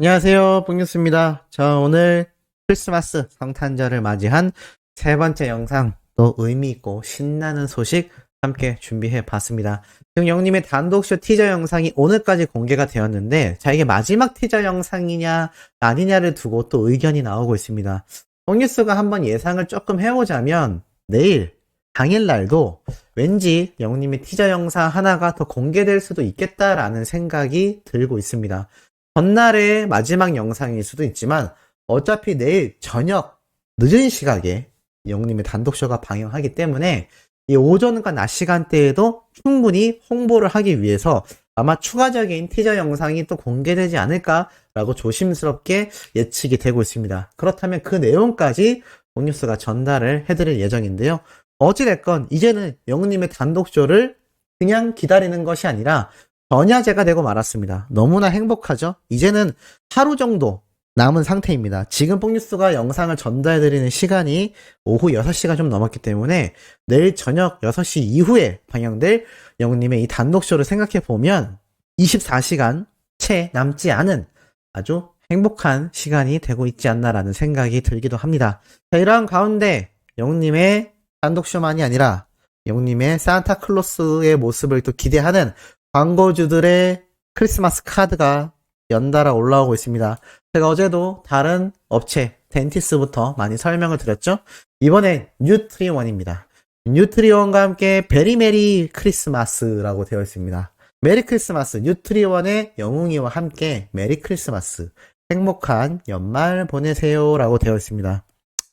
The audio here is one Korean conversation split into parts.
안녕하세요, 뽕뉴스입니다. 자, 오늘 크리스마스 성탄절을 맞이한 세 번째 영상, 또 의미있고 신나는 소식 함께 준비해 봤습니다. 지금 영님의 단독쇼 티저 영상이 오늘까지 공개가 되었는데, 자, 이게 마지막 티저 영상이냐, 아니냐를 두고 또 의견이 나오고 있습니다. 뽕뉴스가 한번 예상을 조금 해보자면, 내일, 당일날도 왠지 영님의 티저 영상 하나가 더 공개될 수도 있겠다라는 생각이 들고 있습니다. 전날의 마지막 영상일 수도 있지만 어차피 내일 저녁 늦은 시각에 영님의 단독쇼가 방영하기 때문에 이 오전과 낮 시간대에도 충분히 홍보를 하기 위해서 아마 추가적인 티저 영상이 또 공개되지 않을까라고 조심스럽게 예측이 되고 있습니다. 그렇다면 그 내용까지 옥뉴스가 전달을 해드릴 예정인데요. 어찌됐건 이제는 영님의 단독쇼를 그냥 기다리는 것이 아니라 전야제가 되고 말았습니다. 너무나 행복하죠? 이제는 하루 정도 남은 상태입니다. 지금 뽕뉴스가 영상을 전달해드리는 시간이 오후 6시가 좀 넘었기 때문에 내일 저녁 6시 이후에 방영될 영님의 이 단독쇼를 생각해보면 24시간 채 남지 않은 아주 행복한 시간이 되고 있지 않나라는 생각이 들기도 합니다. 자, 이러한 가운데 영님의 단독쇼만이 아니라 영님의 산타클로스의 모습을 또 기대하는 광고주들의 크리스마스 카드가 연달아 올라오고 있습니다. 제가 어제도 다른 업체 덴티스부터 많이 설명을 드렸죠. 이번엔 뉴트리원입니다. 뉴트리원과 함께 베리메리 크리스마스라고 되어 있습니다. 메리 크리스마스 뉴트리원의 영웅이와 함께 메리 크리스마스 행복한 연말 보내세요 라고 되어 있습니다.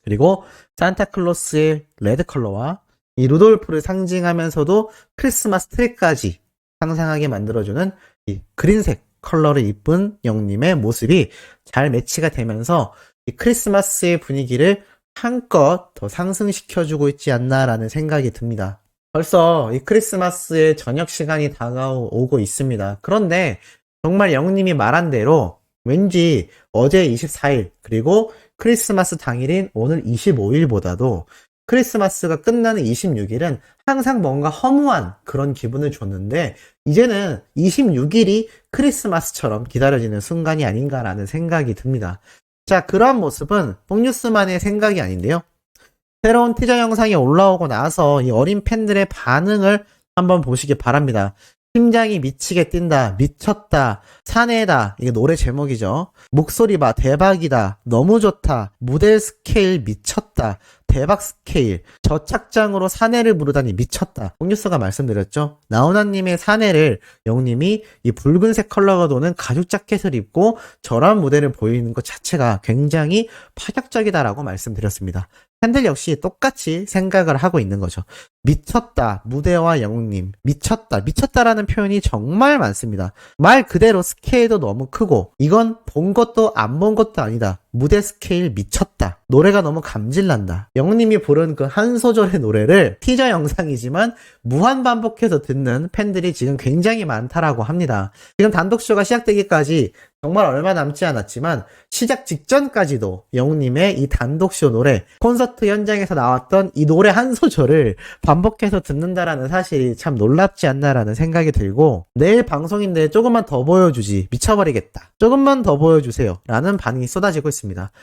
그리고 산타클로스의 레드 컬러와 이 루돌프를 상징하면서도 크리스마스 트리까지 상상하게 만들어주는 이 그린색 컬러를 입은 영님의 모습이 잘 매치가 되면서 이 크리스마스의 분위기를 한껏 더 상승시켜주고 있지 않나라는 생각이 듭니다. 벌써 이 크리스마스의 저녁 시간이 다가오고 있습니다. 그런데 정말 영님이 말한 대로 왠지 어제 24일 그리고 크리스마스 당일인 오늘 25일보다도 크리스마스가 끝나는 26일은 항상 뭔가 허무한 그런 기분을 줬는데 이제는 26일이 크리스마스처럼 기다려지는 순간이 아닌가라는 생각이 듭니다. 자, 그러한 모습은 뽕뉴스만의 생각이 아닌데요. 새로운 티저 영상이 올라오고 나서 이 어린 팬들의 반응을 한번 보시기 바랍니다. 심장이 미치게 뛴다, 미쳤다, 사내다, 이게 노래 제목이죠. 목소리 봐, 대박이다, 너무 좋다, 무대 스케일 미쳤다, 대박 스케일, 저착장으로 사내를 부르다니 미쳤다. 옥뉴스가 말씀드렸죠. 나훈아님의 사내를 영님이 이 붉은색 컬러가 도는 가죽 자켓을 입고 저런 무대를 보이는 것 자체가 굉장히 파격적이다라고 말씀드렸습니다. 팬들 역시 똑같이 생각을 하고 있는 거죠. 미쳤다, 무대와 영웅님. 미쳤다, 미쳤다라는 표현이 정말 많습니다. 말 그대로 스케일도 너무 크고, 이건 본 것도 안 본 것도 아니다. 무대 스케일 미쳤다. 노래가 너무 감질난다. 영웅님이 부른 그 한 소절의 노래를 티저 영상이지만 무한 반복해서 듣는 팬들이 지금 굉장히 많다라고 합니다. 지금 단독쇼가 시작되기까지 정말 얼마 남지 않았지만 시작 직전까지도 영웅님의 이 단독쇼 노래 콘서트 현장에서 나왔던 이 노래 한 소절을 반복해서 듣는다라는 사실이 참 놀랍지 않나라는 생각이 들고 내일 방송인데 조금만 더 보여주지 미쳐버리겠다 조금만 더 보여주세요 라는 반응이 쏟아지고 있습니다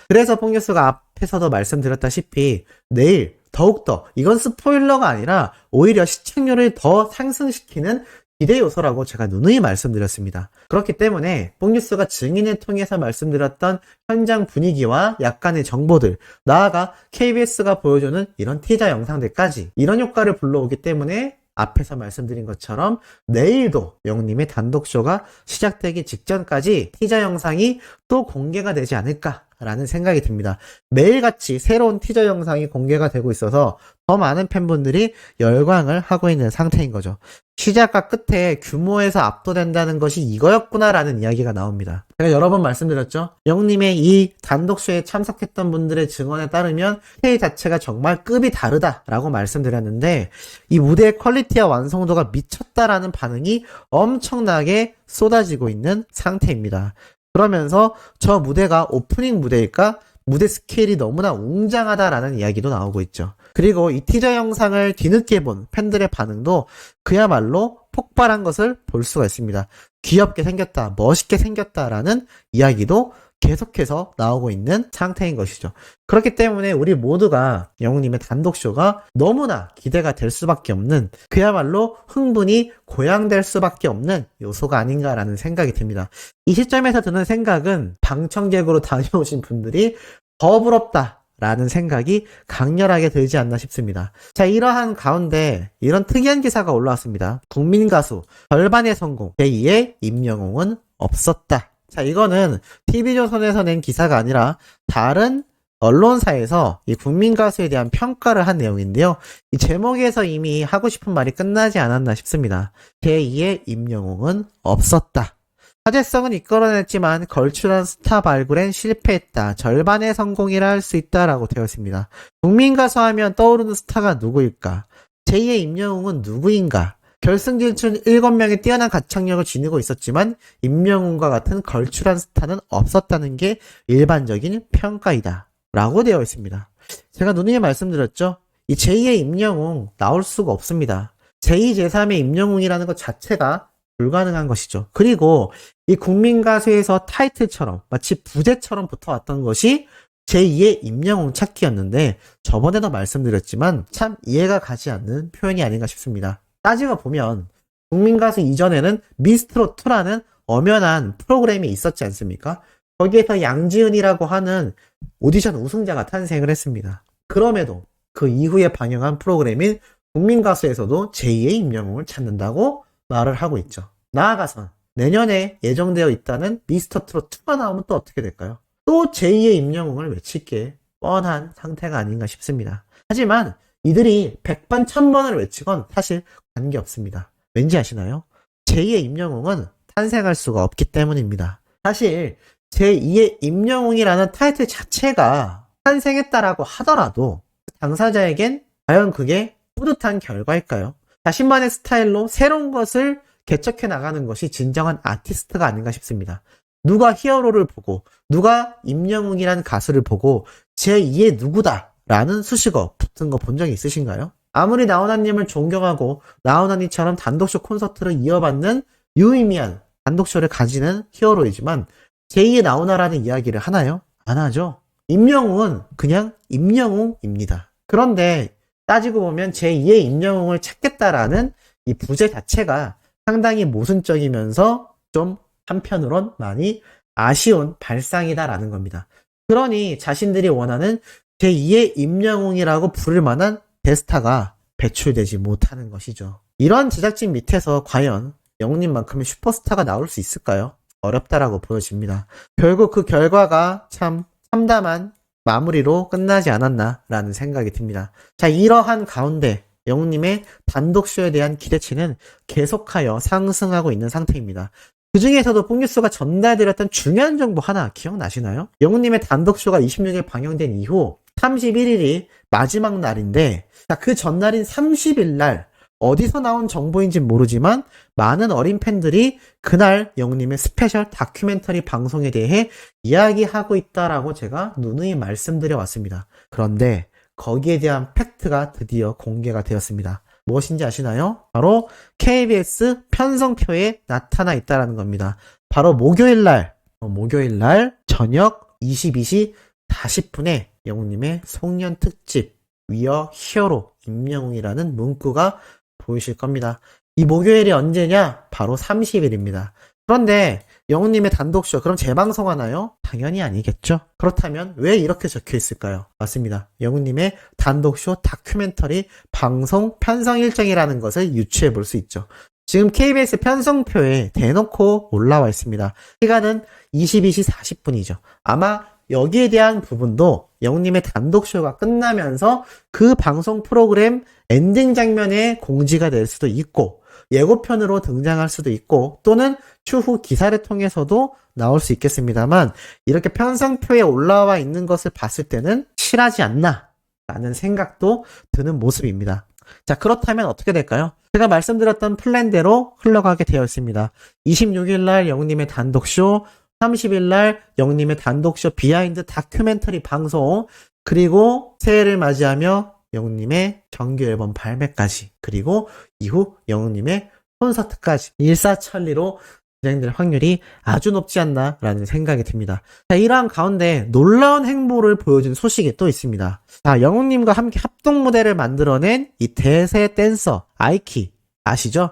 그래서 뽕뉴스가 앞에서도 말씀드렸다시피 내일 더욱더 이건 스포일러가 아니라 오히려 시청률을 더 상승시키는 기대 요소라고 제가 누누이 말씀드렸습니다. 그렇기 때문에 뽕뉴스가 증인을 통해서 말씀드렸던 현장 분위기와 약간의 정보들, 나아가 KBS가 보여주는 이런 티저 영상들까지 이런 효과를 불러오기 때문에 앞에서 말씀드린 것처럼 내일도 영님의 단독쇼가 시작되기 직전까지 티저 영상이 또 공개가 되지 않을까 라는 생각이 듭니다. 매일같이 새로운 티저 영상이 공개가 되고 있어서 더 많은 팬분들이 열광을 하고 있는 상태인 거죠. 시작과 끝에 규모에서 압도된다는 것이 이거였구나라는 이야기가 나옵니다. 제가 여러 번 말씀드렸죠. 영님의 이 단독쇼에 참석했던 분들의 증언에 따르면 K 자체가 정말 급이 다르다라고 말씀드렸는데 이 무대의 퀄리티와 완성도가 미쳤다라는 반응이 엄청나게 쏟아지고 있는 상태입니다. 그러면서 저 무대가 오프닝 무대일까? 무대 스케일이 너무나 웅장하다라는 이야기도 나오고 있죠. 그리고 이 티저 영상을 뒤늦게 본 팬들의 반응도 그야말로 폭발한 것을 볼 수가 있습니다. 귀엽게 생겼다, 멋있게 생겼다라는 이야기도 계속해서 나오고 있는 상태인 것이죠. 그렇기 때문에 우리 모두가 영웅님의 단독쇼가 너무나 기대가 될 수밖에 없는 그야말로 흥분이 고양될 수밖에 없는 요소가 아닌가라는 생각이 듭니다. 이 시점에서 드는 생각은 방청객으로 다녀오신 분들이 더 부럽다. 라는 생각이 강렬하게 들지 않나 싶습니다. 자, 이러한 가운데 이런 특이한 기사가 올라왔습니다. 국민 가수 절반의 성공 제2의 임영웅은 없었다. 자, 이거는 TV조선에서 낸 기사가 아니라 다른 언론사에서 이 국민 가수에 대한 평가를 한 내용인데요. 이 제목에서 이미 하고 싶은 말이 끝나지 않았나 싶습니다. 제2의 임영웅은 없었다. 화제성은 이끌어냈지만 걸출한 스타 발굴엔 실패했다. 절반의 성공이라 할 수 있다라고 되어 있습니다. 국민 가수 하면 떠오르는 스타가 누구일까? 제2의 임영웅은 누구인가? 결승 진출 7명의 뛰어난 가창력을 지니고 있었지만 임영웅과 같은 걸출한 스타는 없었다는 게 일반적인 평가이다. 라고 되어 있습니다. 제가 누누이 말씀드렸죠? 이 제2의 임영웅 나올 수가 없습니다. 제2, 제3의 임영웅이라는 것 자체가 불가능한 것이죠. 그리고 이 국민가수에서 타이틀처럼 마치 부제처럼 붙어왔던 것이 제2의 임영웅 찾기였는데 저번에도 말씀드렸지만 참 이해가 가지 않는 표현이 아닌가 싶습니다. 따지고 보면 국민가수 이전에는 미스트롯2라는 엄연한 프로그램이 있었지 않습니까? 거기에서 양지은이라고 하는 오디션 우승자가 탄생을 했습니다. 그럼에도 그 이후에 방영한 프로그램인 국민가수에서도 제2의 임영웅을 찾는다고 말을 하고 있죠. 나아가서 내년에 예정되어 있다는 미스터 트롯 2가 나오면 또 어떻게 될까요? 또 제2의 임영웅을 외칠 게 뻔한 상태가 아닌가 싶습니다. 하지만 이들이 100번, 1000번을 외치건 사실 관계없습니다. 왠지 아시나요? 제2의 임영웅은 탄생할 수가 없기 때문입니다. 사실 제2의 임영웅이라는 타이틀 자체가 탄생했다라고 하더라도 당사자에겐 과연 그게 뿌듯한 결과일까요? 자신만의 스타일로 새로운 것을 개척해 나가는 것이 진정한 아티스트가 아닌가 싶습니다. 누가 히어로를 보고 누가 임영웅이라는 가수를 보고 제2의 누구다 라는 수식어 붙은 거 본 적이 있으신가요? 아무리 나훈아님을 존경하고 나훈아님처럼 단독쇼 콘서트를 이어받는 유의미한 단독쇼를 가지는 히어로이지만 제2의 나훈아라는 이야기를 하나요? 안 하죠. 임영웅은 그냥 임영웅입니다. 그런데 따지고 보면 제2의 임영웅을 찾겠다라는 이 부제 자체가 상당히 모순적이면서 좀 한편으론 많이 아쉬운 발상이다라는 겁니다. 그러니 자신들이 원하는 제2의 임영웅이라고 부를 만한 대스타가 배출되지 못하는 것이죠. 이런 제작진 밑에서 과연 영웅님만큼의 슈퍼스타가 나올 수 있을까요? 어렵다라고 보여집니다. 결국 그 결과가 참 참담한 마무리로 끝나지 않았나라는 생각이 듭니다. 자, 이러한 가운데 영웅님의 단독쇼에 대한 기대치는 계속하여 상승하고 있는 상태입니다. 그 중에서도 뽕뉴스가 전달드렸던 중요한 정보 하나 기억나시나요? 영웅님의 단독쇼가 26일 방영된 이후 31일이 마지막 날인데, 자, 그 전날인 30일 날 어디서 나온 정보인지 모르지만 많은 어린 팬들이 그날 영웅님의 스페셜 다큐멘터리 방송에 대해 이야기하고 있다라고 제가 누누이 말씀드려 왔습니다. 그런데 거기에 대한 팩트가 드디어 공개가 되었습니다. 무엇인지 아시나요? 바로 KBS 편성표에 나타나 있다라는 겁니다. 바로 목요일 날, 어, 목요일 날 저녁 22시 40분에 영웅님의 송년 특집 위어 히어로 임영웅이라는 문구가 보이실 겁니다. 이 목요일이 언제냐? 바로 30일입니다. 그런데 영웅님의 단독쇼 그럼 재방송 하나요? 당연히 아니겠죠. 그렇다면 왜 이렇게 적혀 있을까요? 맞습니다. 영웅님의 단독쇼 다큐멘터리 방송 편성 일정이라는 것을 유추해 볼 수 있죠. 지금 KBS 편성표에 대놓고 올라와 있습니다. 시간은 22시 40분이죠. 아마 여기에 대한 부분도 영웅님의 단독쇼가 끝나면서 그 방송 프로그램 엔딩 장면에 공지가 될 수도 있고 예고편으로 등장할 수도 있고 또는 추후 기사를 통해서도 나올 수 있겠습니다만 이렇게 편성표에 올라와 있는 것을 봤을 때는 실하지 않나 라는 생각도 드는 모습입니다. 자 그렇다면 어떻게 될까요? 제가 말씀드렸던 플랜대로 흘러가게 되어 있습니다. 26일 날 영웅님의 단독쇼 30일 날 영웅님의 단독쇼 비하인드 다큐멘터리 방송 그리고 새해를 맞이하며 영웅님의 정규 앨범 발매까지 그리고 이후 영웅님의 콘서트까지 일사천리로 진행될 확률이 아주 높지 않나라는 생각이 듭니다. 자, 이러한 가운데 놀라운 행보를 보여준 소식이 또 있습니다. 자, 영웅님과 함께 합동 무대를 만들어낸 이 대세 댄서 아이키 아시죠?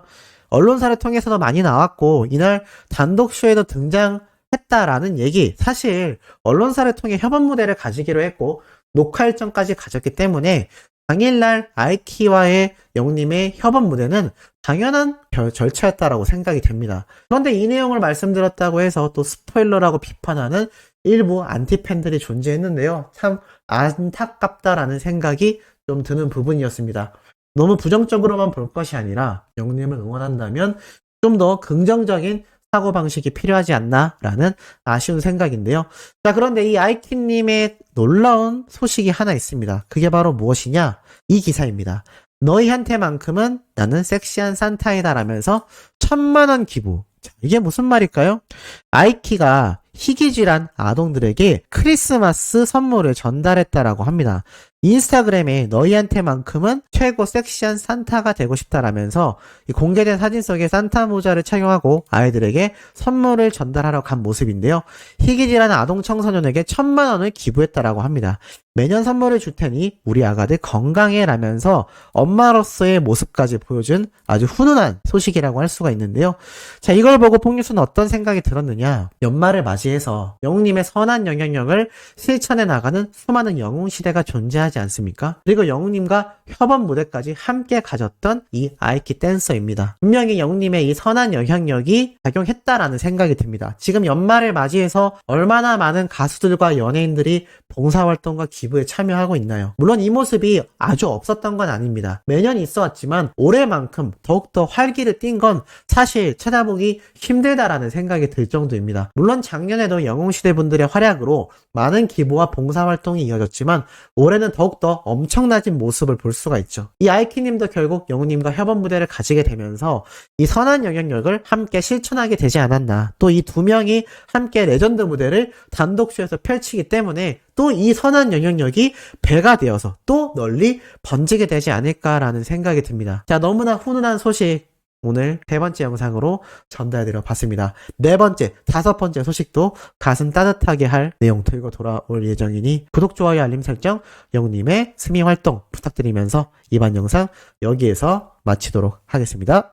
언론사를 통해서도 많이 나왔고 이날 단독 쇼에도 등장 했다라는 얘기. 사실 언론사를 통해 협업 무대를 가지기로 했고 녹화 일정까지 가졌기 때문에 당일날 아이키와의 영웅님의 협업 무대는 당연한 결- 절차였다라고 생각이 됩니다. 그런데 이 내용을 말씀드렸다고 해서 또 스포일러라고 비판하는 일부 안티 팬들이 존재했는데요. 참 안타깝다라는 생각이 좀 드는 부분이었습니다. 너무 부정적으로만 볼 것이 아니라 영웅님을 응원한다면 좀 더 긍정적인 사고 방식이 필요하지 않나라는 아쉬운 생각인데요. 자, 그런데 이 아이키님의 놀라운 소식이 하나 있습니다. 그게 바로 무엇이냐? 이 기사입니다. 너희한테만큼은 나는 섹시한 산타이다라면서 천만원 기부. 자, 이게 무슨 말일까요? 아이키가 희귀질환 아동들에게 크리스마스 선물을 전달했다라고 합니다. 인스타그램에 너희한테만큼은 최고 섹시한 산타가 되고 싶다라면서 이 공개된 사진 속에 산타 모자를 착용하고 아이들에게 선물을 전달하러 간 모습인데요. 희귀질환 아동 청소년에게 천만 원을 기부했다라고 합니다. 매년 선물을 줄 테니 우리 아가들 건강해라면서 엄마로서의 모습까지 보여준 아주 훈훈한 소식이라고 할 수가 있는데요. 자, 이걸 보고 폭뉴스는 어떤 생각이 들었느냐? 연말을 맞이해서 영웅님의 선한 영향력을 실천해 나가는 수많은 영웅 시대가 존재하 지 않습니까? 그리고 영웅님과 협업 무대까지 함께 가졌던 이 아이키 댄서입니다. 분명히 영웅님의 이 선한 영향력이 작용했다라는 생각이 듭니다. 지금 연말을 맞이해서 얼마나 많은 가수들과 연예인들이 봉사활동과 기부에 참여하고 있나요? 물론 이 모습이 아주 없었던 건 아닙니다. 매년 있어 왔지만 올해만큼 더욱더 활기를 띈 건 사실 찾아보기 힘들다라는 생각이 들 정도입니다. 물론 작년에도 영웅시대 분들의 활약으로 많은 기부와 봉사활동이 이어졌지만 올해는 더욱더 엄청나진 모습을 볼 수가 있죠. 이 아이키님도 결국 영웅님과 협업 무대를 가지게 되면서 이 선한 영향력을 함께 실천하게 되지 않았나. 또 이 두 명이 함께 레전드 무대를 단독쇼에서 펼치기 때문에 또 이 선한 영향력이 배가 되어서 또 널리 번지게 되지 않을까라는 생각이 듭니다. 자, 너무나 훈훈한 소식. 오늘 세 번째 영상으로 전달드려 봤습니다. 네 번째, 다섯 번째 소식도 가슴 따뜻하게 할 내용 들고 돌아올 예정이니 구독, 좋아요, 알림 설정, 영님의 스미 활동 부탁드리면서 이번 영상 여기에서 마치도록 하겠습니다.